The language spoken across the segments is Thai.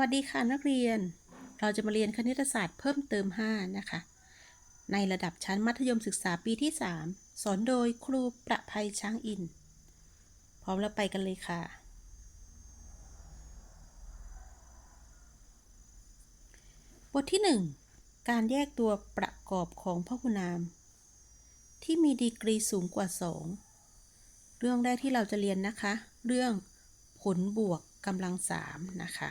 สวัสดีค่ะนักเรียน เราจะมาเรียนคณิตศาสตร์เพิ่มเติม 5 นะคะ ในระดับชั้นมัธยมศึกษาปีที่ 3 สอนโดยครูประภัยช้างอิน พร้อมแล้วไปกันเลยค่ะ บทที่ 1 การแยกตัวประกอบของพหุนาม ที่มีดีกรีสูงกว่า 2 เรื่องแรกที่เราจะเรียนนะคะ เรื่องผลบวกกำลังสามนะคะ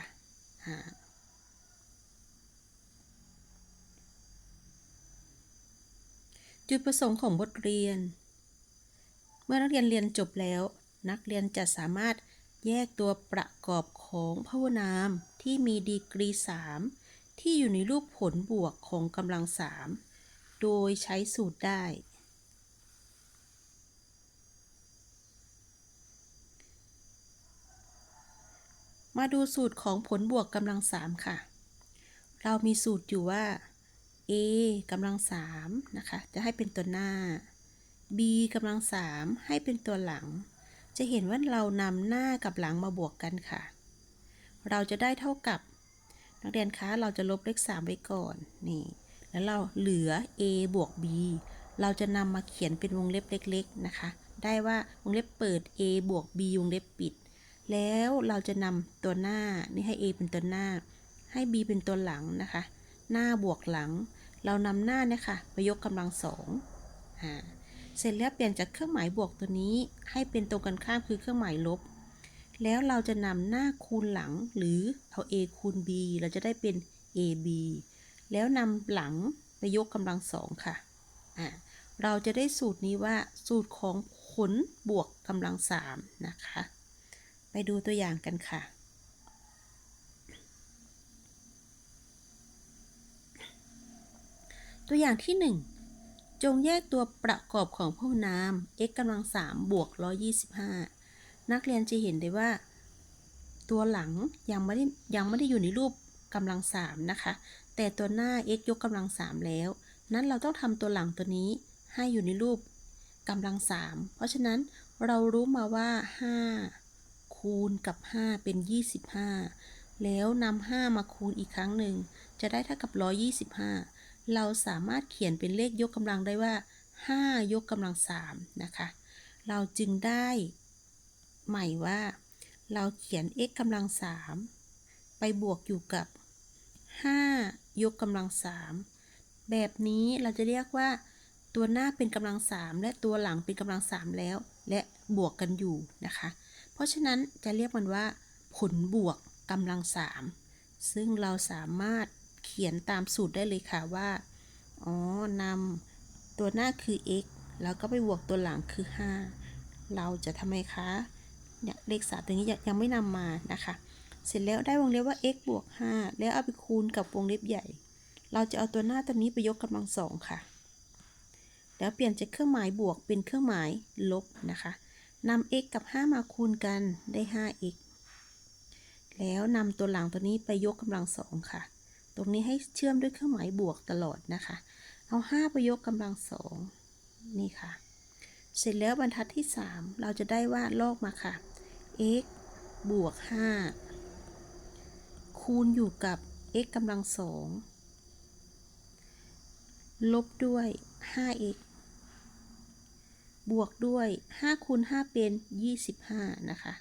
จุดประสงค์ของบทเรียน เมื่อนักเรียนเรียนจบแล้ว นักเรียนจะสามารถแยกตัวประกอบของพหุนามที่มีดีกรี 3 ที่อยู่ในรูปผลบวกของกำลัง 3 โดยใช้สูตรได้ มาดูสูตรของผลบวกกำลัง3ค่ะ เรามีสูตรอยู่ว่า a กำลัง3นะคะ จะให้เป็นตัวหน้า b กำลัง3ให้เป็นตัวหลัง จะเห็นว่าเรานำหน้ากับหลังมาบวกกันค่ะ เราจะได้เท่ากับ นักเรียนคะ เราจะลบเลข3ไว้ก่อน นี่ แล้วเราเหลือ a บวก b เราจะนำมาเขียนเป็นวงเล็บเล็ก ๆ นะคะ ได้ว่าวงเล็บเปิด a บวก b วงเล็บปิด แล้วเราจะนำตัวหน้านี่ให้ a เป็นตัวหน้า ให้ b เป็นตัวหลังนะคะ หน้าบวกหลัง เรานำหน้าเนี่ยค่ะไปยกกำลังสองอ่าเสร็จแล้วเปลี่ยนจากเครื่องหมายบวกตัวนี้ ให้เป็นตรงกันข้ามคือเครื่องหมายลบ แล้วเราจะนำหน้าคูณหลังหรือเอา a คูณ b เราจะได้เป็น ab แล้วนำหลังไปยกกำลังสองค่ะอ่าเราจะได้สูตรนี้ว่าสูตรของผลบวกกำลังสามนะคะ ไปดูตัวอย่างกันค่ะ ตัวอย่างที่ 1 จงแยกตัวประกอบของพหุนาม x กำลัง3บวก125 นักเรียนจะเห็นได้ว่า ตัวหลังยังไม่ได้ยังไม่ได้อยู่ในรูปกำลัง3นะคะ แต่ตัวหน้า x ยกกำลัง3แล้ว นั้นเราต้องทำตัวหลังตัวนี้ให้อยู่ในรูปกำลัง3เพราะฉะนั้นเรารู้มาว่า 5 คูณกับ 5 เป็น 25 แล้วนำ5มาคูณอีกครั้งหนึ่ง จะได้เท่ากับ 125 เราสามารถเขียนเป็นเลขยกกำลังได้ว่า 5 ยกกำลัง3นะคะ เราจึงได้ ใหม่ว่า เราเขียน x กำลัง 3 ไปบวกอยู่กับ 5 ยกกำลัง 3 แบบนี้เราจะเรียกว่าตัวหน้าเป็นกำลัง 3 และตัวหลังเป็นกำลัง 3 แล้ว และบวกกันอยู่นะคะ เพราะฉะนั้นจะเรียกมันว่า ผลบวกกำลัง3ซึ่งเราสามารถเขียนตามสูตรได้เลยค่ะว่า อ๋อนำตัวหน้าคือ x แล้วก็ไปบวกตัวหลังคือ 5 เราจะทำไมคะเนี่ยเลขสามตัวนี้ยังยังไม่นำมานะคะ เสร็จแล้วได้วงเล็บว่า x บวก 5 แล้วเอาไปคูณกับวงเล็บใหญ่ เราจะเอาตัวหน้าตัวนี้ไปยกกำลังสองค่ะ แล้วเปลี่ยนจากเครื่องหมายบวกเป็นเครื่องหมายลบนะคะ นำ x กับ 5 มาคูณกันได้ 5x แล้วนำตัวหลังตัวนี้ไปยกกำลังสองค่ะ ตรงนี้ให้เชื่อมด้วยเครื่องหมายบวกตลอดนะคะ เอา 5 ไปยกกำลังสองนี่ค่ะ เสร็จแล้วบรรทัดที่ 3 เราจะได้ว่าลอกมาค่ะ x บวก 5 คูณอยู่กับ x กำลังสองลบด้วย 5x บวกด้วย5คูณ5เป็น 25 นะคะ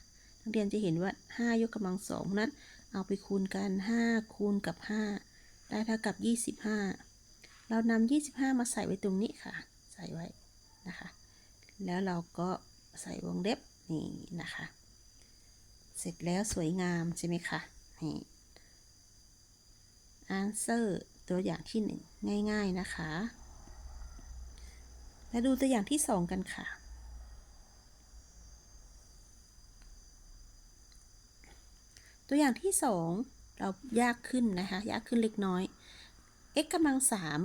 นักเรียนจะเห็นว่า 5 ยกกำลังสองนั้น เอาไปคูณกัน 5 คูณกับ 5 ได้เท่ากับ 25 เรานำ25 มาใส่ไว้ตรงนี้ค่ะ ใส่ไว้นะคะ แล้วเราก็ใส่วงเล็บนี่นะคะ เสร็จแล้วสวยงามใช่ไหมคะ นี่ answer ตัวอย่างที่หนึ่งง่าย ๆ นะคะ มาดูตัวอย่างที่สองกันค่ะ ตัวอย่างที่สองเรายากขึ้นนะคะ ยากขึ้นเล็กน้อย x กำลังสาม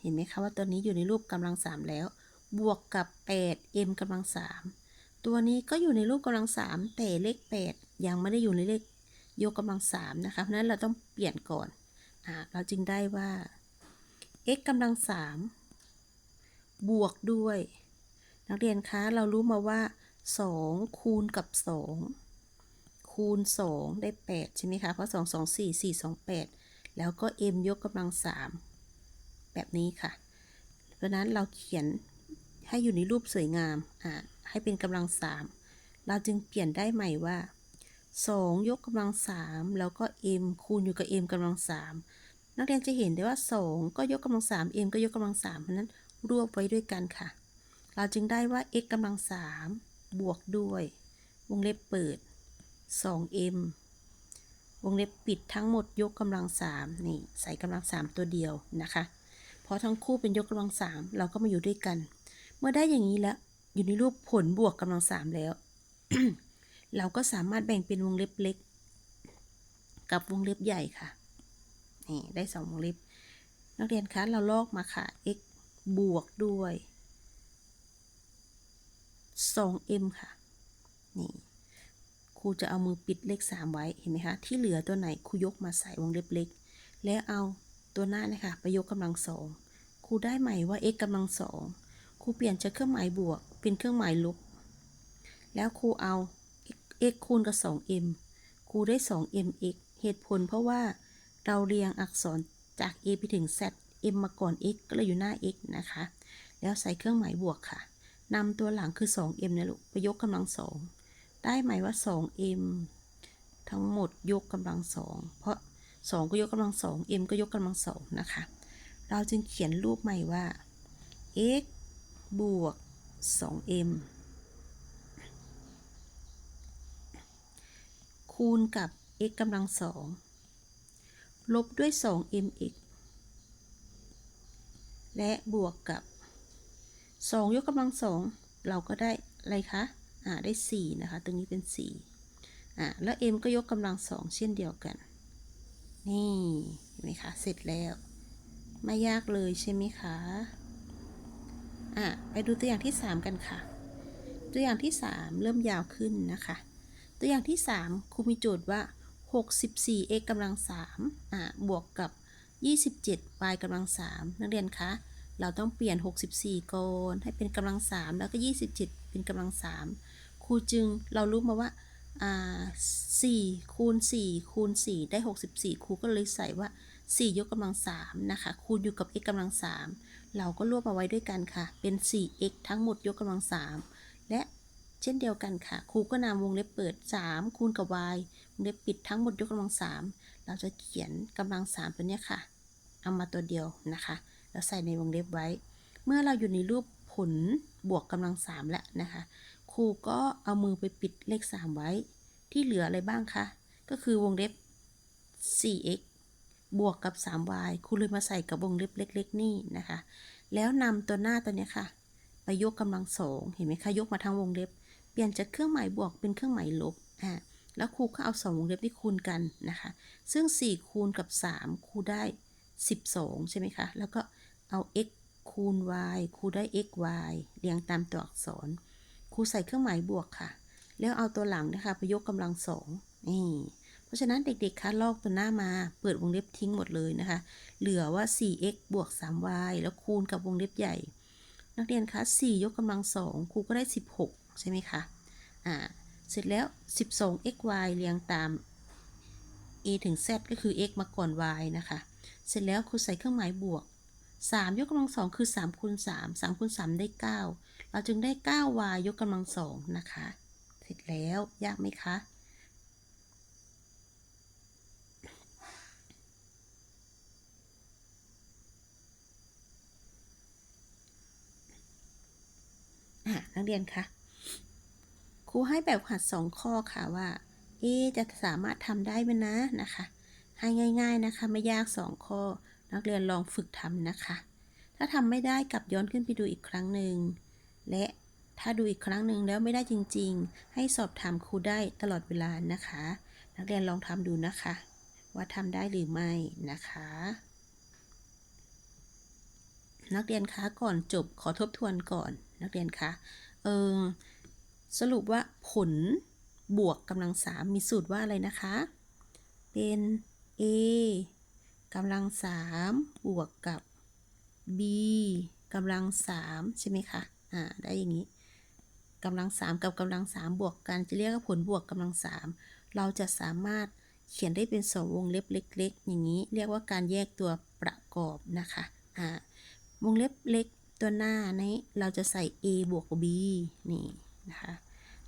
เห็นไหมคะว่าตัวนี้อยู่ในรูปกำลังสามแล้ว บวกกับ 8 m กำลังสามตัวนี้ก็อยู่ในรูปกำลังสามแต่เลข 8 ยังไม่ได้อยู่ในเลขยกกำลังสามนะคะ เพราะนั้นเราต้องเปลี่ยนก่อนอเราจึงได้ว่า x กำลังสาม บวกด้วย นักเรียนคะเรารู้มาว่า 2 คูณกับ2คูคูณ 2 ได้ 8 ใช่ไหมคะเพราะ 2 2 4 4 2 8 แล้วก็ m ยกกำลัง 3 แบบนี้ค่ะ เพราะนั้นเราเขียนให้อยู่ในรูปสวยงามอ่าให้เป็นกำลัง 3 เราจึงเปลี่ยนได้ใหม่ว่า2 ยกกำลัง 3 แล้วก็ m คูณอยู่กับ m กำลัง 3 นักเรียนจะเห็นได้ว่า 2 ก็ยกกำลัง 3 m ก็ยกกำลัง3เพราะนั้น รวบไว้ด้วยกันค่ะ เราจึงได้ว่า x กำลัง3บวกด้วย วงเล็บเปิด 2m วงเล็บปิดทั้งหมดยกกำลัง3นี่ใส่กำลัง3ตัวเดียวนะคะ เพราะทั้งคู่เป็นยกกำลัง3เราก็มาอยู่ด้วยกัน เมื่อได้อย่างนี้แล้ว อยู่ในรูปผลบวกกำลัง3แล้ว เราก็สามารถแบ่งเป็นวงเล็บเล็ก กับวงเล็บใหญ่ค่ะนี่ได้สองวงเล็บ นักเรียนคะเราลอกมาค่ะ x บวกด้วย 2m ค่ะ นี่ครูจะเอามือปิดเลข 3 ไว้ เห็นไหมคะ ที่เหลือตัวไหนครูยกมาใส่วงเล็บเล็ก แล้วเอาตัวหน้านะคะไปยกกำลังสองครูได้ใหม่ว่า x กำลังสองครูเปลี่ยนจากเครื่องหมายบวก เป็นเครื่องหมายลบ แล้วครูเอา x คูณกับ 2m ครูได้ 2mx เหตุผลเพราะว่าเราเรียงอักษรจาก a ไปถึง z m มาก่อน x ก็เลยอยู่หน้า x นะคะ แล้วใส่เครื่องหมายบวกค่ะนำตัวหลังคือ 2m นะลูกไปยกกำลังสองได้หมายว่า 2m ทั้งหมดยกกำลังสองเพราะ 2 ก็ยกกำลังสอง m ก็ยกกำลังสองนะคะ เราจึงเขียนรูปใหม่ว่า x บวก 2m คูณกับ x กำลังสองลบด้วย 2mx และบวกกับ 2 ยกกำลังสองเราก็ได้อะไรคะ อ่า ได้ 4 นะคะ ตรงนี้เป็น 4 อ่า แล้ว m ก็ยกกำลังสองเช่นเดียวกัน นี่เห็นไหมคะ เสร็จแล้ว ไม่ยากเลยใช่ไหมคะ อะไปดูตัวอย่างที่ 3 กันค่ะ ตัวอย่างที่ 3 เริ่มยาวขึ้นนะคะ ตัวอย่างที่ 3ครูมีโจทย์ว่า 64x กำลัง3อะบวกกับ 27y กำลัง3นักเรียนคะ เราต้องเปลี่ยน 64ก่อนให้เป็นกำลัง3แล้วก็ 27 เป็นกำลัง3ครูจึงเรารู้มาว่าอ่า4คูณ4คูณ4ได้ 64 ครูก็เลยใส่ว่า 4 ยกกำลัง3นะคะ คูณอยู่กับ x กำลัง3เราก็รวบมาไว้ด้วยกันค่ะ เป็น 4x ทั้งหมดยกกำลัง3และ เช่นเดียวกันค่ะ ครูก็นำวงเล็บเปิด 3 คูณกับ y วงเล็บปิดทั้งหมดยกกำลัง 3 เราจะเขียนกำลัง 3 ตัวนี้ค่ะ เอามาตัวเดียวนะคะ แล้วใส่ในวงเล็บไว้ เมื่อเราอยู่ในรูปผลบวกกำลัง 3 แล้วนะคะ ครูก็เอามือไปปิดเลข 3 ไว้ ที่เหลืออะไรบ้างคะ ก็คือวงเล็บ 4x บวกกับ 3y ครูเลยมาใส่กับวงเล็บเล็ก ๆ นี่นะคะ แล้วนำตัวหน้าตัวนี้ค่ะ ไปยกกำลังสอง เห็นไหมคะ ยกมาทางวงเล็บ ปลี่ยนจากเครื่องหมายบวกเป็นเครื่องหมายลบอ่าแล้วครูก็เอาสองวงเล็บที่คูณกันนะคะ ซึ่ง 4 คูณกับ 3 ครูได้ 12 ใช่ไหมคะ แล้วก็เอา x คูณ y ครูได้ x y เรียงตามตัวอักษร ครูใส่เครื่องหมายบวกค่ะ แล้วเอาตัวหลังนะคะไปยกกำลังสองนี่ เพราะฉะนั้นเด็กๆ คะ ลอกตัวหน้ามา เปิดวงเล็บทิ้งหมดเลยนะคะ เหลือว่า 4x บวก 3y แล้วคูณกับวงเล็บใหญ่ นักเรียนคะ 4 ยกกำลังสองครูก็ได้ 16 ใช่ไหมคะ อ่า เสร็จแล้ว 12xy เรียงตาม a ถึง z ก็คือ x มาก่อน y นะคะ เสร็จแล้วครูใส่เครื่องหมายบวก 3 ยกกำลังสองคือ3คูณ3 3คูณ3ได้ 9 เราจึงได้ 9y ยกกำลังสองนะคะ เสร็จแล้วยากไหมคะนักเรียนคะ รูให้แบบหัดสองข้อค่ะว่าเอจะสามารถทำได้ไหมนะนะคะ ให้ง่าย ๆนะคะ ไม่ยากสองข้อ นักเรียนลองฝึกทำนะคะ ถ้าทำไม่ได้กลับย้อนขึ้นไปดูอีกครั้งหนึ่งและถ้าดูอีกครั้งหนึ่งแล้วไม่ได้จริง ๆ ให้สอบถามครูได้ตลอดเวลานะคะ นักเรียนลองทำดูนะคะ ว่าทำได้หรือไม่นะคะ นักเรียนคะก่อนจบขอทบทวนก่อน นักเรียนคะเออ สรุปว่าผลบวกกำลังสามมีสูตรว่าอะไรนะคะ เป็น a กำลังสามบวกกับ b กำลังสามใช่ไหมคะ อ่า ได้อย่างนี้กำลังสามกับกำลังสามบวกกันจะเรียกว่าผลบวกกำลังสามเราจะสามารถเขียนได้เป็นสองวงเล็บเล็ก ๆ อย่างนี้ เรียกว่าการแยกตัวประกอบนะคะ อ่า วงเล็บเล็กตัวหน้านี้เราจะใส่ a บวก b นี่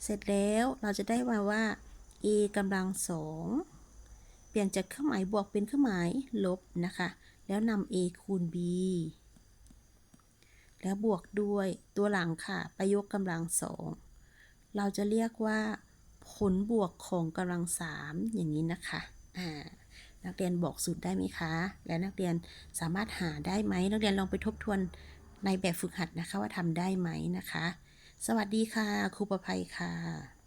เสร็จแล้วเราจะได้มาว่า a กำลังสองเปลี่ยนจากเครื่องหมายบวกเป็นเครื่องหมายลบนะคะ แล้วนำ a คูณ b แล้วบวกด้วยตัวหลังค่ะ ประยกกำลังสองเราจะเรียกว่า ผลบวกของกำลังสามอย่างนี้นะคะอ่านักเรียนบอกสูตรได้ไหมคะ และนักเรียนสามารถหาได้ไหม นักเรียนลองไปทบทวนในแบบฝึกหัดนะคะว่าทำได้ไหมนะคะ สวัสดีค่ะ ครูประภัยค่ะ